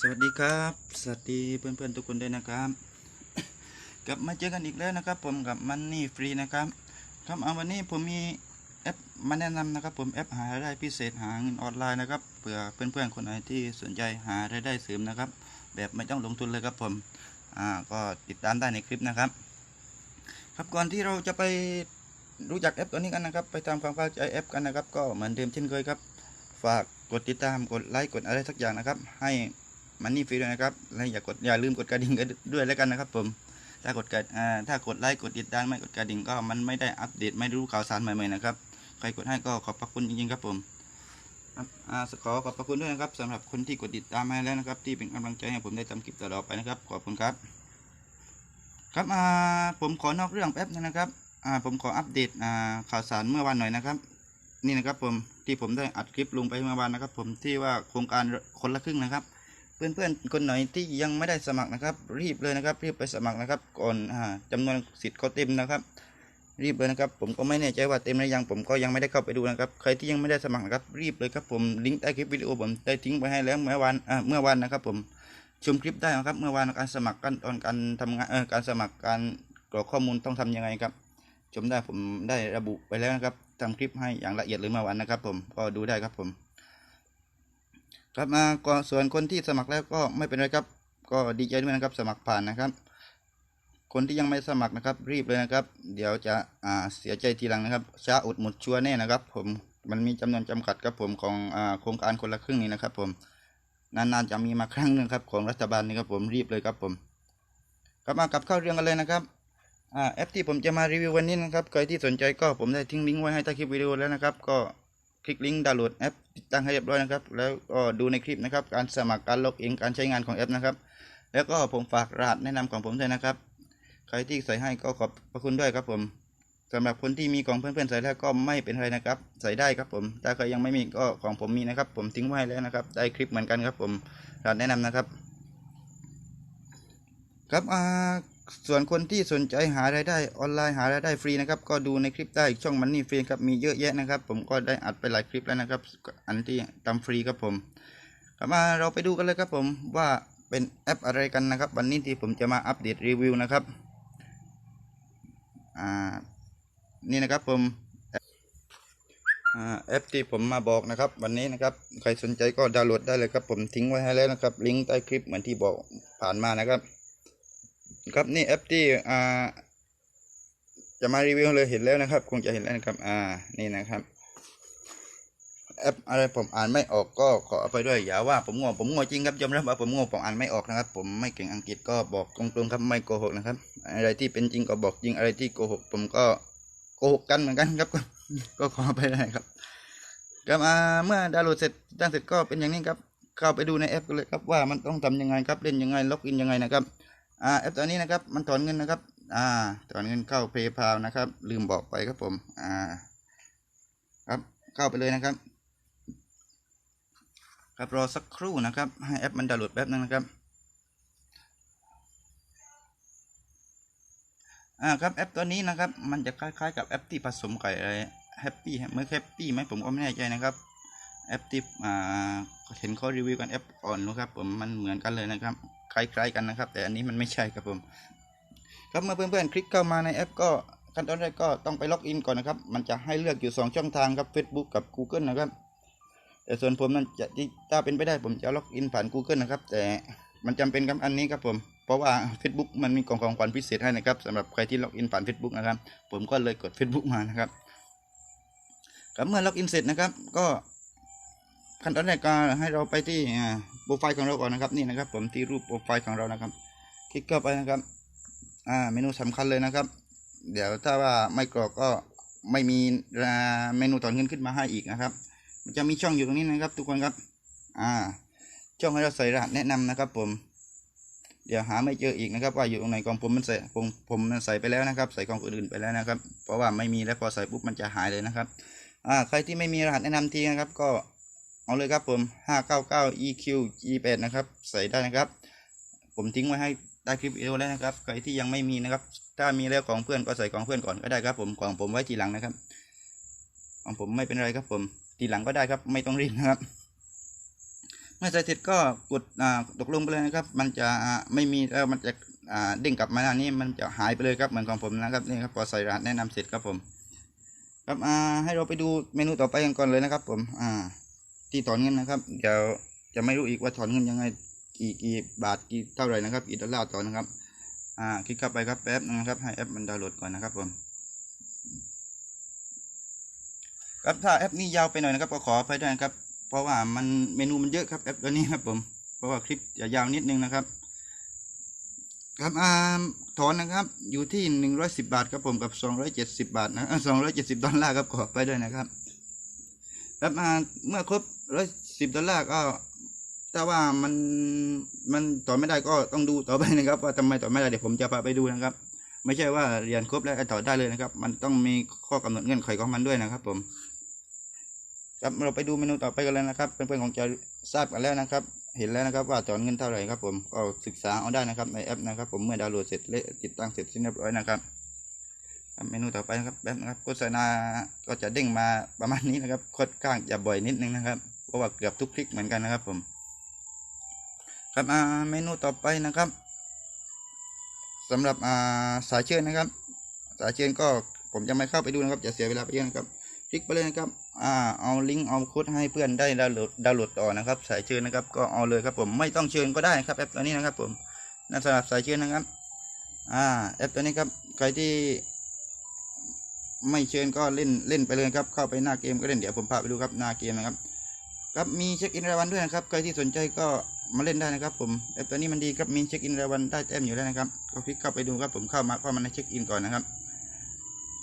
สวัสดีครับ สวัสดีเพื่อนๆทุกคนด้วยนะครับ กลับมาเจอกันอีกแล้วนะครับ ผมกับมันนี่ฟรีนะครับครับเอาวันนี้ผมมีแอปมาแนะนำนะครับ ผมแอปหารายได้พิเศษหาเงินออนไลน์นะครับเผื่อเพื่อนๆคนไหนที่สนใจหารายได้เสริมนะครับ แบบไม่ต้องลงทุนเลยครับผมอ่าก็ติดตามได้ในคลิปนะครับ ครับก่อนที่เราจะไปรู้จักแอปตัวนี้กันนะครับ ไปตามความเข้าใจแอปกันนะครับ ก็เหมือนเดิมเช่นเคยครับ ฝากกดติดตามกดไลค์กดอะไรสักอย่างนะครับ ให้ มันนี่ฟรีด้วยนะครับ และอย่ากดอย่าลืมกดกระดิ่งกันด้วยแล้วกันนะครับ ผม ถ้ากดกระถ้ากดไลค์กดติดตามไม่กดกระดิ่งก็มันไม่ได้อัปเดตไม่รู้ข่าวสารใหม่ๆนะครับ ใครกดให้ก็ขอบพระคุณจริงๆครับผมครับอ่าขอขอบพระคุณด้วยนะครับสำหรับคนที่กดติดตามให้แล้วนะครับ ที่เป็นกำลังใจให้ผมได้ทำคลิปต่อไปนะครับ ขอบคุณครับ ครับผมขอนอกเรื่องแป๊บนึงนะครับผมขออัปเดตข่าวสารเมื่อวานหน่อยนะครับ นี่นะครับผมที่ผมได้อัดคลิปลงไปเมื่อวานนะครับ ผมที่ว่าโครงการคนละครึ่งนะครับ เพื่อนๆคนไหนที่ยังไม่ได้สมัครนะครับ รีบเลยนะครับ รีบไปสมัครนะครับ ก่อนอ่าจำนวนสิทธิ์เขาเต็มนะครับ รีบเลยนะครับ ผมก็ไม่แน่ใจว่าเต็มหรือยังผมก็ยังไม่ได้เข้าไปดูนะครับ ใครที่ยังไม่ได้สมัครนะครับ รีบเลยครับผมลิงก์ใต้คลิปวิดีโอผมได้ทิ้งไว้ให้แล้วเมื่อวานเมื่อวานนะครับ ผมชมคลิปได้นะครับเมื่อวานการสมัครกันตอนการทำงานเอ่อการสมัครการกรอกข้อมูลต้องทำยังไงครับ ชมได้ผมได้ระบุไปแล้วนะครับทำคลิปให้อย่างละเอียดเลยเมื่อวานนะครับ ผมก็ดูได้ครับผม ครับมาก็ส่วนคนที่สมัครแล้วก็ไม่เป็นไรครับ ก็ดีใจด้วยนะครับสมัครผ่านนะครับ คนที่ยังไม่สมัครนะครับ รีบเลยนะครับ เดี๋ยวจะอ่าเสียใจทีหลังนะครับช้าอดหมดชัวแน่นะครับ ผมมันมีจำนวนจำกัดครับผมของอ่าโครงการคนละครึ่งนี้นะครับ ผมนานๆจะมีมาครั้งหนึ่งครับของรัฐบาลนี่ครับผมรีบเลยครับผมครับมากลับเข้าเรื่องกันเลยนะครับอ่าแอปที่ผมจะมารีวิววันนี้นะครับใครที่สนใจก็ผมได้ทิ้งลิงก์ไว้ให้ใต้คลิปวิดีโอแล้วนะครับ ก็ คลิกลิงก์ดาวน์โหลดแอปติดตั้งให้เรียบร้อยนะครับ แล้วก็ดูในคลิปนะครับ การสมัครการล็อกอินการใช้งานของแอปนะครับ แล้วก็ผมฝากรหัสแนะนำของผมด้วยนะครับ ใครที่ใส่ให้ก็ขอบพระคุณด้วยครับผมสำหรับคนที่มีของเพื่อนๆใส่แล้วก็ไม่เป็นไรนะครับ ใส่ได้ครับผมถ้าใครยังไม่มีก็ของผมมีนะครับ ผมทิ้งไว้แล้วนะครับ ได้คลิปเหมือนกันครับผมรหัสแนะนำนะครับ ครับอ่า ส่วนคนที่สนใจหารายได้ออนไลน์หารายได้ฟรีนะครับ ก็ดูในคลิปได้ช่องมันนี่ฟรีครับมีเยอะแยะนะครับ ผมก็ได้อัดไปหลายคลิปแล้วนะครับ อันที่ทำฟรีครับผมครับมาเราไปดูกันเลยครับผมว่าเป็นแอปอะไรกันนะครับ วันนี้ที่ผมจะมาอัปเดตรีวิวนะครับอ่านี่นะครับผมแอปที่ผมมาบอกนะครับ วันนี้นะครับใครสนใจก็ดาวน์โหลดได้เลยครับผมทิ้งไว้ให้แล้วนะครับ ลิงก์ใต้คลิปเหมือนที่บอกผ่านมานะครับ ครับนี่แอปที่อ่าจะมารีวิวเลยเห็นแล้วนะครับ คงจะเห็นแล้วนะครับอ่านี่นะครับ แอปอะไรผมอ่านไม่ออกก็ขออภัยด้วยอย่าว่าผมโง่ผมโง่จริงครับยอมรับว่าผมโง่ผมอ่านไม่ออกนะครับ ผมไม่เก่งอังกฤษก็บอกตรงๆครับไม่โกหกนะครับ อะไรที่เป็นจริงก็บอกจริงอะไรที่โกหก ผมก็โกหกกันเหมือนกันครับ ก็ขออภัยได้ครับครับอ่าเมื่อดาวน์โหลดเสร็จตั้งเสร็จก็เป็นอย่างนี้ครับ เข้าไปดูในแอปกันเลยครับว่ามันต้องทำยังไงครับเล่นยังไงล็อกอินยังไงนะครับ อ่าแอปตัวนี้นะครับมันถอนเงินนะครับอ่าถอนเงินเข้า PayPal นะครับ ลืมบอกไปครับผมอ่าครับเข้าไปเลยนะครับ ครับรอสักครู่นะครับให้แอปมันดาวน์โหลดแป๊บนึงนะครับอ่าครับแอปตัวนี้นะครับ มันจะคล้ายๆ กับแอปที่ผสมไก่อะไรแฮปปี้เมื่อแฮปปี้ไหมผมก็ไม่แน่ใจนะครับแอปที่อ่าเห็นเขารีวิวกันแอปอ่อนนะครับผมมันเหมือนกันเลยนะครับ คล้ายๆกันนะครับ แต่อันนี้มันไม่ใช่ครับผม ครับเมื่อเพื่อนๆคลิกเข้ามาในแอปก็ขั้นตอนแรกก็ต้องไปล็อกอินก่อนนะครับ มันจะให้เลือกอยู่ 2 ช่องทางครับ Facebook กับ Google นะครับ แต่ส่วนผมนั้นจะถ้าเป็นไปได้ผมจะล็อกอินผ่าน Google นะครับ แต่มันจำเป็นครับอันนี้ครับผม เพราะว่า Facebook มันมีกล่องของขวัญพิเศษให้นะครับสำหรับใครที่ล็อกอินผ่าน Facebook นะครับ ผมก็เลยกด Facebook มานะครับครับเมื่อล็อกอินเสร็จนะครับ ก็ ขั้นตอนแรกก็ให้เราไปที่โปรไฟล์ของเราก่อนนะครับนี่นะครับ ผมที่รูปโปรไฟล์ของเรานะครับ คลิกเข้าไปนะครับอ่าเมนูสำคัญเลยนะครับ เดี๋ยวถ้าว่าไม่กรอกก็ไม่มีเมนูถอนเงินขึ้นมาให้อีกนะครับ มันจะมีช่องอยู่ตรงนี้นะครับ ทุกคนครับ อ่า ช่องให้เราใส่รหัสแนะนำนะครับ ผม เดี๋ยวหาไม่เจออีกนะครับ ว่าอยู่ตรงไหนของผมมันใส่ผมผมมันใส่ไปแล้วนะครับ ใส่ของอื่นไปแล้วนะครับ เพราะว่าไม่มีแล้วพอใส่ปุ๊บมันจะหายเลยนะครับ อ่า ใครที่ไม่มีรหัสแนะนำทีนะครับ ก็ เอาเลยครับผม 599 EQ G8 นะครับ ใส่ได้นะครับ ผมทิ้งไว้ให้ใต้คลิปวิดีโอแล้วนะครับ ใครที่ยังไม่มีนะครับ ถ้ามีแล้วของเพื่อนก็ใส่ของเพื่อนก่อนก็ได้ครับ ผมของผมไว้ทีหลังนะครับ ของผมไม่เป็นไรครับ ผมทีหลังก็ได้ครับ ไม่ต้องรีบนะครับ เมื่อใส่เสร็จก็กดตกลงไปเลยนะครับ มันจะไม่มีแล้วมันจะอ่าเด้งกลับมาหน้านี้มันจะหายไปเลยครับเหมือนของผมนะครับนี่ครับพอใส่รหัสแนะนำเสร็จครับผม ครับอ่าให้เราไปดูเมนูต่อไปกันก่อนเลยนะครับ ผมอ่า ที่ถอนเงินนะครับ เดี๋ยวจะไม่รู้อีกว่าถอนเงินยังไงกี่กี่บาทกี่เท่าไหร่นะครับกี่ดอลลาร์ต่อนนะครับ อ่า คลิกเข้าไปครับแป๊บนะครับ ให้แอปมันดาวน์โหลดก่อนนะครับผมครับถ้าแอปนี้ยาวไปหน่อยนะครับก็ขออภัยด้วยนะครับ เพราะว่ามันเมนูมันเยอะครับแอปตัวนี้ครับผม เพราะว่าคลิปจะยาวนิดนึงนะครับ ครับอ่าถอนนะครับอยู่ที่หนึ่งร้อยสิบาทครับผมกับสองร้อยเจ็ดสิบาทนะสองร้อยเจ็ดสิบดอลลาร์ครับขอไปด้วยนะครับ ครับอ่าเมื่อครบ ร้อยสิบดอลลาร์ก็ถ้าว่ามันมันต่อไม่ได้ก็ต้องดูต่อไปนะครับ ว่าทำไมต่อไม่ได้เดี๋ยวผมจะพาไปดูนะครับ ไม่ใช่ว่าเรียนครบแล้วต่อได้เลยนะครับ มันต้องมีข้อกำหนดเงื่อนไขของมันด้วยนะครับ ผม ครับเราไปดูเมนูต่อไปกันเลยนะครับเพื่อนๆคงจะทราบกันแล้วนะครับ เห็นแล้วนะครับ ว่าถอนเงินเท่าไหร่ครับ ผมก็ศึกษาเอาได้นะครับในแอปนะครับ ผมเมื่อดาวน์โหลดเสร็จและติดตั้งเสร็จสิ้นเรียบร้อยนะครับเมนูต่อไปนะครับแบบนะครับโฆษณาก็จะเด้งมาประมาณนี้นะครับค่อนข้างจะบ่อยนิดนึงนะครับ เพราะว่าเกือบทุกคลิกเหมือนกันนะครับ ผม ครับอ่าเมนูต่อไปนะครับสำหรับอ่าสายเชื่อนะครับ สายเชื่อก็ผมจะไม่เข้าไปดูนะครับจะเสียเวลาไปเยอะนะครับคลิกไปเลยนะครับ อ่า เอาลิงก์เอาโค้ดให้เพื่อนได้ดาวน์โหลดดาวน์โหลดต่อนะครับ สายเชิญนะครับ ก็เอาเลยครับผม ไม่ต้องเชิญก็ได้ครับแอปตัวนี้นะครับ ผมนั่นสำหรับสายเชิญนะครับ อ่า แอปตัวนี้ครับ ใครที่ ไม่เชิญก็เล่นเล่นไปเลยครับ เข้าไปหน้าเกมก็เล่น เดี๋ยวผมพาไปดูครับหน้าเกมนะครับ ครับมีเช็คอินรายวันด้วยนะครับใครที่สนใจก็มาเล่นได้นะครับ ผมแอปตัวนี้มันดีครับมีเช็คอินรายวันได้แต้มอยู่แล้วนะครับก็คลิกเข้าไปดูครับผมเข้ามาเข้ามาในเช็คอินก่อนนะครับ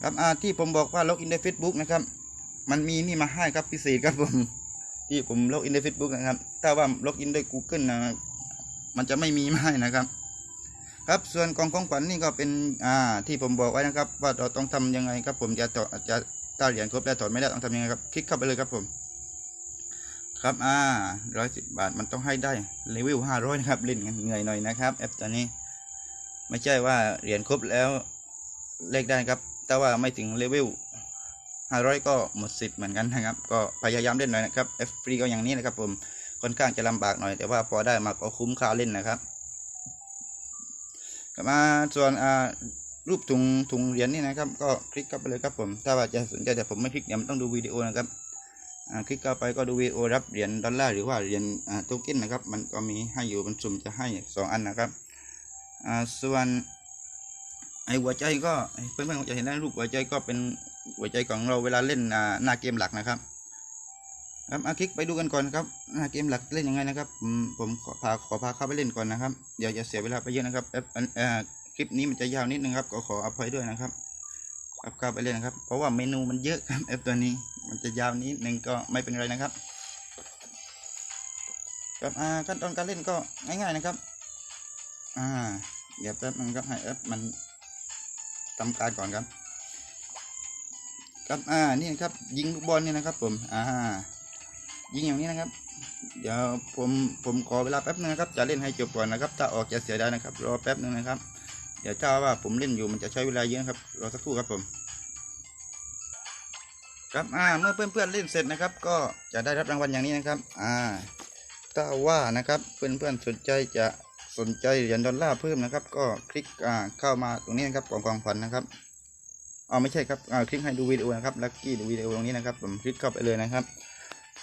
ครับอ่าที่ผมบอกว่าล็อกอินใน Facebook นะครับ มันมีนี่มาให้ครับพิเศษครับผมที่ผมล็อกอินใน Facebook นะครับ ถ้าว่าล็อกอินด้วย Google นะมันจะไม่มีมาให้นะครับ ครับส่วนกองของขวัญนี่ก็เป็นอ่าที่ผมบอกไว้นะครับ ว่าเราต้องทำยังไงครับผมจะต่อจะถ้าเหรียญครบแล้วถอนไม่ได้ต้องทำยังไงครับ คลิกเข้าไปเลยครับผม ครับอ่าร้อยสิบบาทมันต้องให้ได้เลเวลห้าร้อยนะครับเล่นกันเหนื่อยหน่อยนะครับแอปตัวนี้ ไม่ใช่ว่าเหรียญครบแล้วเลขได้ครับแต่ว่าไม่ถึงเลเวลห้าร้อยก็หมดสิทธิ์เหมือนกันนะครับ ก็พยายามเล่นหน่อยนะครับ F ฟรีก็อย่างนี้นะครับผมค่อนข้างจะลำบากหน่อย แต่ว่าพอได้มาก็คุ้มค่าเล่นนะครับกลับมาส่วนอ่ารูปถุงถุงเหรียญนี่นะครับ ก็คลิกเข้าไปเลยครับผม ถ้าว่าจะสนใจแต่ผมไม่คลิกเดี๋ยมันต้องดูวิดีโอนะครับ คลิกเข้าไปก็ดูวิดีโอรับเหรียญดอลลาร์หรือว่าเหรียญโทเก้นนะครับ มันก็มีให้อยู่มันสุ่มจะให้สองอันนะครับส่วนไอหัวใจก็เพื่อนๆคงจะเห็นได้รูปหัวใจก็เป็นหัวใจของเราเวลาเล่นหน้าเกมหลักนะครับครับอาคลิกไปดูกันก่อนครับหน้าเกมหลักเล่นยังไงนะครับ ผมผมขอพาขอพาเข้าไปเล่นก่อนนะครับเดี๋ยวจะเสียเวลาไปเยอะนะครับคลิปนี้มันจะยาวนิดนึงครับก็ขออภัยด้วยนะครับ ครับเข้าไปเล่นะครับ เพราะว่าเมนูมันเยอะครับแอปตัวนี้มันจะยาวนิดนึงก็ไม่เป็นไรนะครับครับอ่าขั้นตอนการเล่นก็ง่ายๆนะครับ อ่า เดี๋ยวแป๊บนึงครับให้แอปมันทำการก่อนครับ ครับอ่านี่นะครับ ยิงลูกบอลนี่นะครับ ผมอ่า ยิงอย่างนี้นะครับ เดี๋ยวผมผมขอเวลาแป๊บนึงนะครับ จะเล่นให้จบก่อนนะครับถ้าออกจะเสียดายนะครับรอแป๊บนึงนะครับ เดี๋ยวถ้าว่าผมเล่นอยู่มันจะใช้เวลาเยอะครับรอสักครู่ครับผม ครับอ่าเมื่อเพื่อนๆเล่นเสร็จนะครับ ก็จะได้รับรางวัลอย่างนี้นะครับ อ่าถ้าว่านะครับเพื่อนๆสนใจจะสนใจเหรียญดอลลาร์เพิ่มนะครับ ก็คลิกอ่าเข้ามาตรงนี้นะครับกล่องกองพันนะครับอ๋อไม่ใช่ครับอ่าคลิกให้ดูวิดีโอนะครับลักกี้ดูวิดีโอตรงนี้นะครับ ผมคลิกเข้าไปเลยนะครับ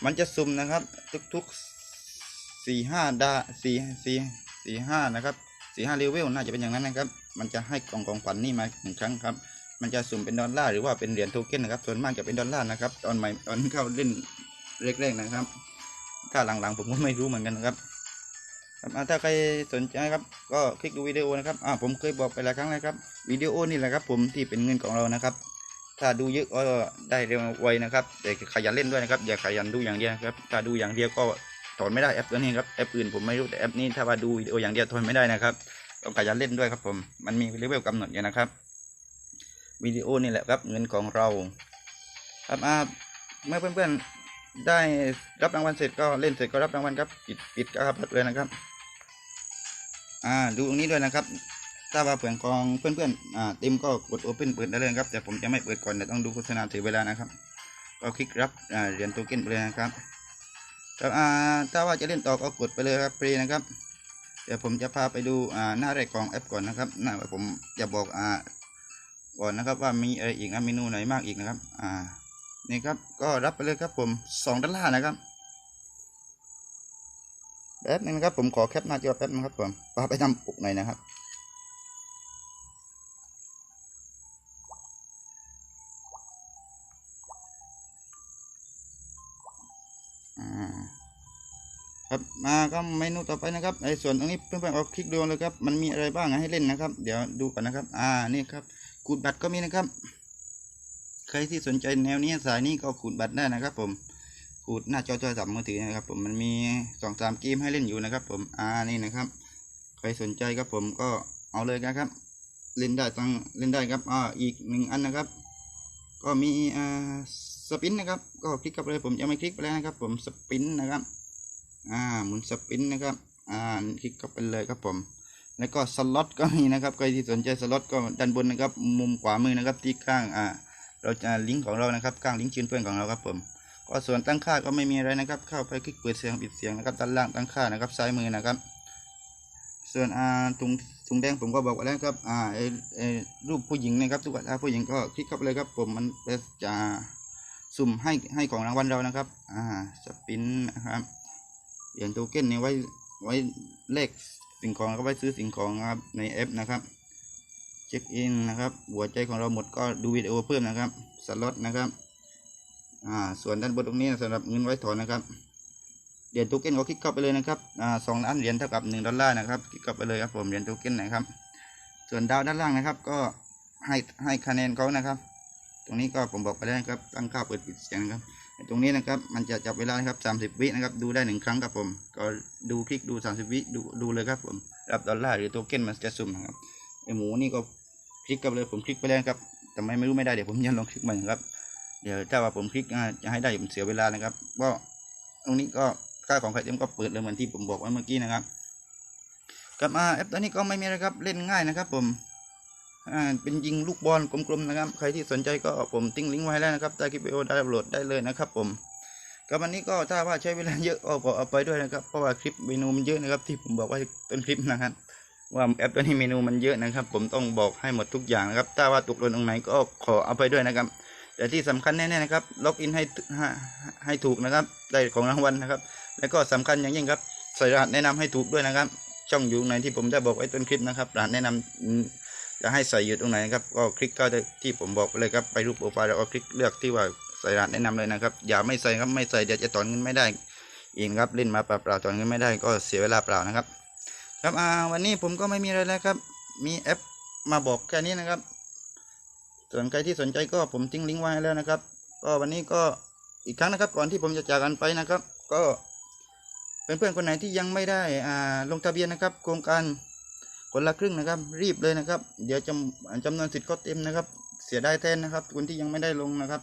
มันจะสุ่มนะครับ ทุกๆสี่ห้าดาสี่สี่สี่ห้านะครับ สี่ห้าเลเวลน่าจะเป็นอย่างนั้นนะครับ มันจะให้กล่องกองพันนี่มาหนึ่งครั้งครับ มันจะสุ่มเป็นดอลลาร์หรือว่าเป็นเหรียญโทเค็นนะครับ ส่วนมากจะเป็นดอลลาร์นะครับ ตอนใหม่ตอนเข้าเล่นแรกๆนะครับ ถ้าหลังๆผมก็ไม่รู้เหมือนกันนะครับครับถ้าใครสนใจครับ ก็คลิกดูวิดีโอนะครับอ่าผมเคยบอกไปหลายครั้งแล้วครับ วิดีโอนี่แหละครับ ผมที่เป็นเงินของเรานะครับ ถ้าดูเยอะก็ได้เร็วไวนะครับ แต่ขยันเล่นด้วยนะครับ อย่าขยันดูอย่างเดียวครับ ถ้าดูอย่างเดียวก็ ถอนไม่ได้แอปตัวนี้ครับแอปอื่นผมไม่รู้แต่แอปนี้ถ้าว่าดูวิดีโออย่างเดียวถอนไม่ได้นะครับต้องขยันเล่นด้วยครับผมมันมีเลเวลกำหนดอยู่นะครับวิดีโอนี่แหละครับเงินของเราครับอาเมื่อเพื่อนๆได้รับรางวัลเสร็จก็เล่นเสร็จก็รับรางวัลครับปิดปิดครับเลยนะครับอ่าดูตรงนี้ด้วยนะครับถ้าว่าเผื่อกองเพื่อนๆอ่าเต็มก็กด Open เปิดได้เลยครับแต่ผมจะไม่เปิดก่อนเดี๋ยวต้องดูโฆษณาเสียเวลานะครับก็คลิกรับอ่าเหรียญโทเก้นไปเลยนะครับ ครับอ่าถ้าว่าจะเล่นต่อก็กดไปเลยครับฟรีนะครับ เดี๋ยวผมจะพาไปดูอ่าหน้าแรกของแอปก่อนนะครับหน้าผมจะบอกอ่าก่อนนะครับว่ามีอะไรอีกนะเมนูไหนมากอีกนะครับ อ่านี่ครับก็รับไปเลยครับผมสองดอลลาร์นะครับแป๊บนึงนะครับผมขอแคปหน้าจอแป๊บนึงครับผมพาไปทำปุกหน่อยนะครับ มาก็เมนูต่อไปนะครับ ในส่วนตรงนี้เพื่อนๆเอาคลิกดูเลยครับ มันมีอะไรบ้างให้เล่นนะครับ เดี๋ยวดูก่อนนะครับ อ่า นี่ครับขูดบัตรก็มีนะครับ ใครที่สนใจแนวนี้สายนี้ก็ขูดบัตรได้นะครับ ผม ขูดหน้าจอโทรศัพท์มือถือนะครับ ผม มันมีสองสามเกมให้เล่นอยู่นะครับ ผม อ่า นี่นะครับ ใครสนใจครับผมก็เอาเลยนะครับ เล่นได้ตั้งเล่นได้ครับ อ่า อีกหนึ่งอันนะครับ ก็มีอ่าสปินนะครับ ก็คลิกเข้าไปเลยผมจะไม่คลิกไปแล้วนะครับ ผมสปินนะครับ อ่าหมุนสปินนะครับอ่าคลิกเข้าไปเลยครับผม แล้วก็สล็อตก็มีนะครับใครที่สนใจสล็อตก็ด้านบนนะครับมุมขวามือนะครับที่ข้างอ่าเราจะลิงก์ของเรานะครับข้างลิงก์ชื่นเพื่อนของเราครับผมก็ส่วนตั้งค่าก็ไม่มีอะไรนะครับ เข้าไปคลิกเปิดเสียงปิดเสียงนะครับด้านล่างตั้งค่านะครับซ้ายมือนะครับ ส่วนอ่าถุงถุงแดงผมก็บอกไว้แล้วครับอ่าไอไอรูปผู้หญิงนะครับทุกท่าผู้หญิงก็คลิกเข้าไปเลยครับผมมันจะสุ่มให้ให้ของรางวัลเรานะครับอ่าสปินนะครับ เหรียญโทเก้นนี่ยไว้ไว้เลขสิ่งของแล้วก็ไว้ซื้อสิ่งของครับในแอปนะครับเช็คอินนะครับหัวใจของเราหมดก็ดูวิดีโอเพิ่มนะครับสล็อตนะครับอ่าส่วนด้านบนตรงนี้สำหรับเงินไว้ถอนนะครับเหรียญโทเก้นก็คลิกเข้าไปเลยนะครับอ่าสองล้านเหรียญเท่ากับหนึ่งดอลลาร์นะครับคลิกเข้าไปเลยครับผมเหรียญโทเก้นนะครับ ส่วนดาวด้านล่างนะครับ ก็ให้ให้คะแนนเขานะครับ ตรงนี้ก็ผมบอกไปแล้วนะครับตั้งค่าเปิดปิดเสียงนะครับ ตรงนี้นะครับ มันจะจับเวลานะครับสามสิบวินะครับ ดูได้หนึ่งครั้งครับผม ก็ดูคลิกดูสามสิบวิดูดูเลยครับผม รับดอลลาร์หรือโทเก้นมันจะสุ่มนะครับไอหมูนี่ก็คลิกกันเลยผมคลิกไปแล้วครับแต่ไม่ไม่รู้ไม่ได้เดี๋ยวผมยังลองคลิกใหม่ครับ เดี๋ยวถ้าว่าผมคลิกจะให้ได้ผมเสียเวลานะครับก็ตรงนี้ก็ค่าของใครเต็มก็เปิดเลยเหมือนที่ผมบอกไว้เมื่อกี้นะครับกลับมาแอปตัวนี้ก็ไม่มีอะครับเล่นง่ายนะครับผม อ่าเป็นยิงลูกบอลกลมๆนะครับ ใครที่สนใจก็ผมติ้งลิงก์ไว้ให้แล้วนะครับใต้คลิปวิดีโอดาวน์โหลดได้เลยนะครับผมกับวันนี้ก็ถ้าว่าใช้เวลาเยอะก็ขอเอาไปด้วยนะครับ เพราะว่าคลิปเมนูมันเยอะนะครับ ที่ผมบอกไว้ต้นคลิปนะครับว่าแอปตัวนี้เมนูมันเยอะนะครับ ผมต้องบอกให้หมดทุกอย่างนะครับ ถ้าว่าตกหล่นตรงไหนก็ขอเอาไปด้วยนะครับ แต่ที่สำคัญแน่ๆนะครับ ล็อกอินให้ให้ถูกนะครับ ได้ของรางวัลนะครับ แล้วก็สำคัญอย่างยิ่งครับใส่รหัสแนะนำให้ถูกด้วยนะครับ ช่องอยู่ตรงไหนที่ผมได้บอกไว้ต้นคลิปนะครับรหัสแนะนำอืม จะให้ใส่อยู่ตรงไหนครับก็คลิกเข้าที่ผมบอกไปเลยครับไปรูปโปรไฟล์แล้วก็คลิกเลือกที่ว่าใส่รหัสแนะนำเลยนะครับ อย่าไม่ใส่ครับไม่ใส่เดี๋ยวจะถอนเงินไม่ได้อีกครับเล่นมาเปล่าๆถอนเงินไม่ได้ก็เสียเวลาเปล่านะครับ ครับอ่าวันนี้ผมก็ไม่มีอะไรแล้วครับ มีแอปมาบอกแค่นี้นะครับส่วนใครที่สนใจก็ผมทิ้งลิงก์ไว้แล้วนะครับ ก็วันนี้ก็อีกครั้งนะครับ ก่อนที่ผมจะจากกันไปนะครับ ก็เพื่อนๆคนไหนที่ยังไม่ได้อ่าลงทะเบียนนะครับ โครงการ คนละครึ่งนะครับ รีบเลยนะครับ เดี๋ยวจำจำนวนสิทธิ์ก็เต็มนะครับ เสียได้แทนนะครับคนที่ยังไม่ได้ลงนะครับ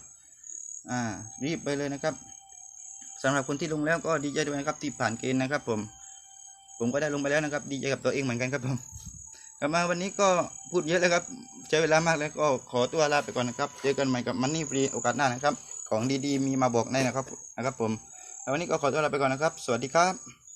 อ่า รีบไปเลยนะครับสำหรับคนที่ลงแล้วก็ดีใจด้วยนะครับที่ผ่านเกณฑ์นะครับ ผม ผมก็ได้ลงไปแล้วนะครับ ดีใจกับตัวเองเหมือนกันครับผมกลับมาวันนี้ก็พูดเยอะแล้วครับใช้เวลามากแล้วก็ขอตัวลาไปก่อนนะครับ เจอกันใหม่กับมันนี่ฟรีโอกาสหน้านะครับ ของดีๆมีมาบอกแน่นะครับนะครับ ผมแล้ววันนี้ก็ขอตัวลาไปก่อนนะครับ สวัสดีครับ